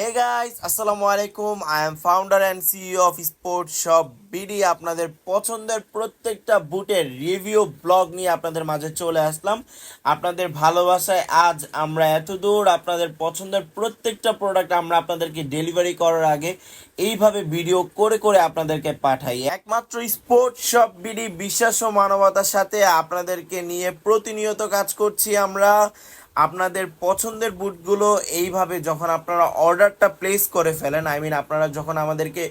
হে guys আসসালামু আলাইকুম I am founder and CEO of sport shop BD আপনাদের পছন্দের প্রত্যেকটা বুটের রিভিউ ব্লগ নিয়ে আপনাদের মাঝে চলে আসলাম। আপনাদের ভালোবাসায় আজ আমরা এত দূর আপনাদের পছন্দের প্রত্যেকটা প্রোডাক্ট আমরা আপনাদেরকে ডেলিভারি করার আগে এইভাবে ভিডিও করে করে আপনাদেরকে পাঠাই। একমাত্র স্পোর্ট শপ বিডি বিশ্বাস ও মানবতার সাথে আপনাদেরকে নিয়ে প্রতিনিয়ত কাজ করছি আমরা। আপনাদের পছন্দের বুটগুলো এইভাবে যখন আপনারা অর্ডারটা প্লেস করে ফেলেন আই মিন আপনারা যখন আমাদেরকে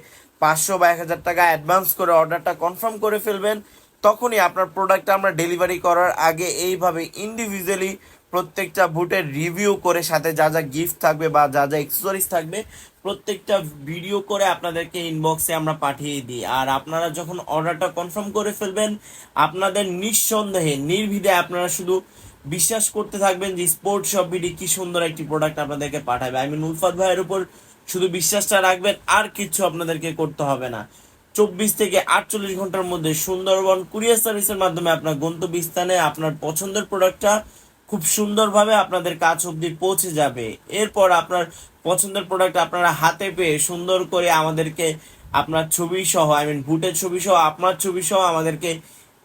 পাঁচশো বা এক হাজার টাকা অ্যাডভান্স করে অর্ডারটা কনফার্ম করে ফেলবেন, তখনই আপনার প্রোডাক্টটা আমরা ডেলিভারি করার আগে এইভাবে ইন্ডিভিজুয়ালি প্রত্যেকটা বুটের রিভিউ করে সাথে যা যা গিফট থাকবে বা যা যা এক্সেসরিজ থাকবে, প্রত্যেকটা ভিডিও করে আপনাদেরকে ইনবক্সে আমরা পাঠিয়ে দিই। আর আপনারা যখন অর্ডারটা কনফার্ম করে ফেলবেন, আপনাদের নিঃসন্দেহে, নির্ভীদে আপনারা শুধু বিশ্বাস করতে থাকবেন যে স্পোর্ট শপ বিডি কি সুন্দর একটি প্রোডাক্ট আপনাদেরকে পাঠাবে। আই মিন উলফাত ভাইয়ের উপর শুধু বিশ্বাসটা রাখবেন, আর কিছু আপনাদেরকে করতে হবে না। চব্বিশ থেকে আটচল্লিশ ঘণ্টার মধ্যে সুন্দরবন কুরিয়ার সার্ভিসের মাধ্যমে আপনার গন্তব্যস্থানে আপনার পছন্দের প্রোডাক্টটা খুব সুন্দরভাবে আপনাদের কাছ অব্দি পৌঁছে যাবে। এরপর আপনার পছন্দের প্রোডাক্ট আপনারা হাতে পেয়ে সুন্দর করে আমাদেরকে আপনার ছবি সহ আই মিন ভুটের ছবি সহ আপনার ছবি সহ আমাদেরকে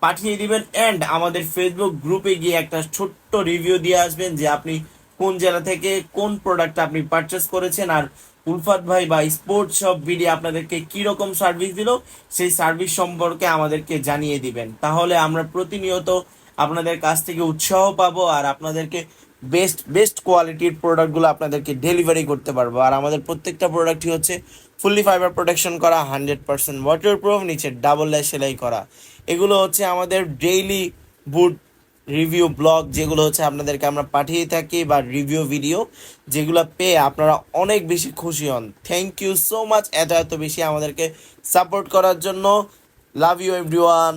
পাঠিয়ে দিবেন অ্যান্ড আমাদের ফেসবুক গ্রুপে গিয়ে একটা ছোট্ট রিভিউ দিয়ে আসবেন যে আপনি কোন জেলা থেকে কোন প্রোডাক্ট আপনি পারচেস করেছেন আর উলফাত ভাই বা স্পোর্টস শপ বিডি আপনাদেরকে কীরকম সার্ভিস দিল, সেই সার্ভিস সম্পর্কে আমাদেরকে জানিয়ে দিবেন। তাহলে আমরা প্রতিনিয়ত আপনাদের কাছ থেকে উৎসাহ পাবো আর আপনাদেরকে বেস্ট বেস্ট কোয়ালিটির প্রোডাক্টগুলো আপনাদেরকে ডেলিভারি করতে পারব। আর আমাদের প্রত্যেকটা প্রোডাক্টই হচ্ছে ফুললি ফাইবার প্রোটেকশন করা হান্ড্রেড পার্সেন্ট ওয়াটার প্রুফ নিচে ডাবল লাই সেলাই করা। এগুলো হচ্ছে আমাদের ডেইলি বুট রিভিউ ব্লগ যেগুলো হচ্ছে আপনাদেরকে আমরা পাঠিয়ে থাকি বা রিভিউ ভিডিও যেগুলো পেয়ে আপনারা অনেক বেশি খুশি হন। থ্যাংক ইউ সো মাচ এত এত বেশি আমাদেরকে সাপোর্ট করার জন্য। Love you everyone